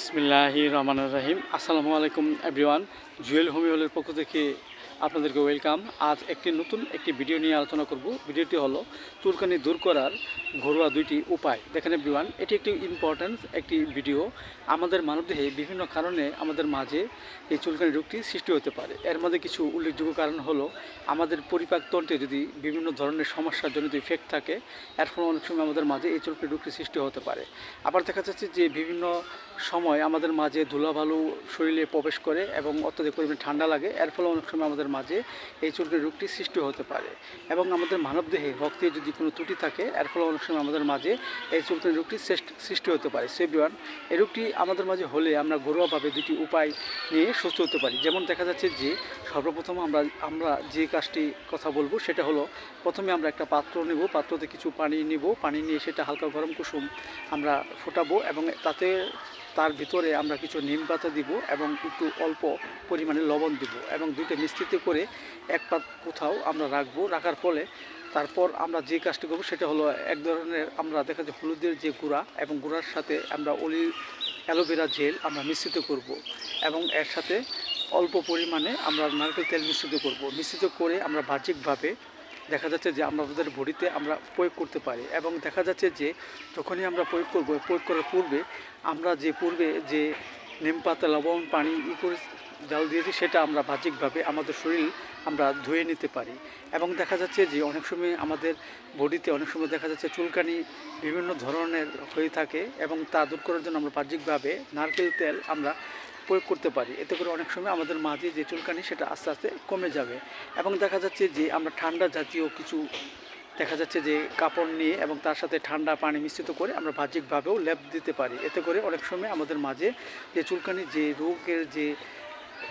বিসমিল্লাহি রহমান রাহিম। আসসালামু আলাইকুম এভরিওয়ান। জুয়েল হোমিওলের পক্ষ থেকে আপনাদেরকে ওয়েলকাম আজ একটি নতুন একটি ভিডিও নিয়ে আলোচনা করব। ভিডিওটি হলো, চুলকানি দূর করার ঘরোয়া দুইটি উপায়। দেখেন বিমান এটি একটি ইম্পর্ট্যান্ট একটি ভিডিও আমাদের মানবদেহে বিভিন্ন কারণে আমাদের মাঝে এই চুলকানি রোগটি সৃষ্টি হতে পারে। এর মধ্যে কিছু উল্লেখযোগ্য কারণ হলো, আমাদের পরিপাকতন্ত্রে যদি বিভিন্ন ধরনের সমস্যার জনিত ইফেক্ট থাকে, এর ফলে অনেক সময় আমাদের মাঝে এই চুলকানি রোগটি সৃষ্টি হতে পারে। আবার দেখা যাচ্ছে যে বিভিন্ন সময় আমাদের মাঝে ধুলাবালু শরীরে প্রবেশ করে এবং অত্যধিক পরিমাণে ঠান্ডা লাগে। এর ফলে অনেক সময় আমাদের মাঝে এই চুলকানি রোগটি সৃষ্টি হতে পারে। এবং আমাদের মানবদেহে রক্তে যদি কোনো ত্রুটি থাকে, এর ফলে অনেক সময় আমাদের মাঝে এই চুলকানি রোগটি সৃষ্ট- সৃষ্টি হতে পারে। সেভিওয়ান এই রোগটি আমাদের মাঝে হলে আমরা ঘরোয়াভাবে দুটি উপায় নিয়ে সুস্থ হতে পারি। যেমন দেখা যাচ্ছে যে, সর্বপ্রথম আমরা আমরা যে কাজটি কথা বলব সেটা হলো, প্রথমে আমরা একটা পাত্র নেব, পাত্রতে কিছু পানি নিব, পানি নিয়ে সেটা হালকা গরম কুসুম আমরা ফোটাবো এবং তাতে তার ভিতরে আমরা কিছু নিম পাতা দিব এবং একটু অল্প পরিমাণে লবণ দিব এবং দুইটা মিশ্রিত করে এক পাত কোথাও আমরা রাখব। রাখার ফলে তারপর আমরা যে কাজটি করব সেটা হলো এক ধরনের আমরা দেখা যায় হলুদের যে গুঁড়া এবং গুঁড়ার সাথে আমরা অলি অ্যালোভেরা জেল আমরা মিশ্রিত করব এবং এর সাথে অল্প পরিমাণে আমরা নারকেল তেল মিশ্রিত করব। মিশ্রিত করে আমরা বাহ্যিকভাবে দেখা যাচ্ছে যে আমরা আমাদের বডিতে আমরা প্রয়োগ করতে পারি এবং দেখা যাচ্ছে যে যখনই আমরা প্রয়োগ করব প্রয়োগ করার পূর্বে আমরা যে পূর্বে যে নিম পাতা, লবণ, পানি, ই করে জাল দিয়েছি সেটা আমরা বাহ্যিকভাবে আমাদের শরীর আমরা ধুয়ে নিতে পারি এবং দেখা যাচ্ছে যে অনেক সময় আমাদের বডিতে অনেক সময় দেখা যাচ্ছে চুলকানি বিভিন্ন ধরনের হয়ে থাকে এবং তা দূর করার জন্য আমরা বাহ্যিকভাবে নারকেল তেল আমরা প্রয়োগ করতে পারি, এতে করে অনেক সময় আমাদের মাঝে যে চুলকানি সেটা আস্তে আস্তে কমে যাবে। এবং দেখা যাচ্ছে যে আমরা ঠান্ডা জাতীয় কিছু, দেখা যাচ্ছে যে কাপড় নিয়ে এবং তার সাথে ঠান্ডা পানি মিশ্রিত করে আমরা বাহ্যিকভাবেও লেপ দিতে পারি। এতে করে অনেক সময় আমাদের মাঝে যে চুলকানি যে রোগের যে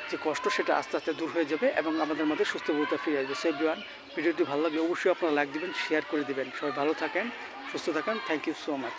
যে কষ্ট সেটা আস্তে আস্তে দূর হয়ে যাবে এবং আমাদের মধ্যে সুস্থবোধতা ফিরে আসবে। সে বিওয়ান ভিডিওটি ভালো লাগবে অবশ্যই আপনারা লাইক দেবেন শেয়ার করে দিবেন। সবাই ভালো থাকেন, সুস্থ থাকেন। Thank you so much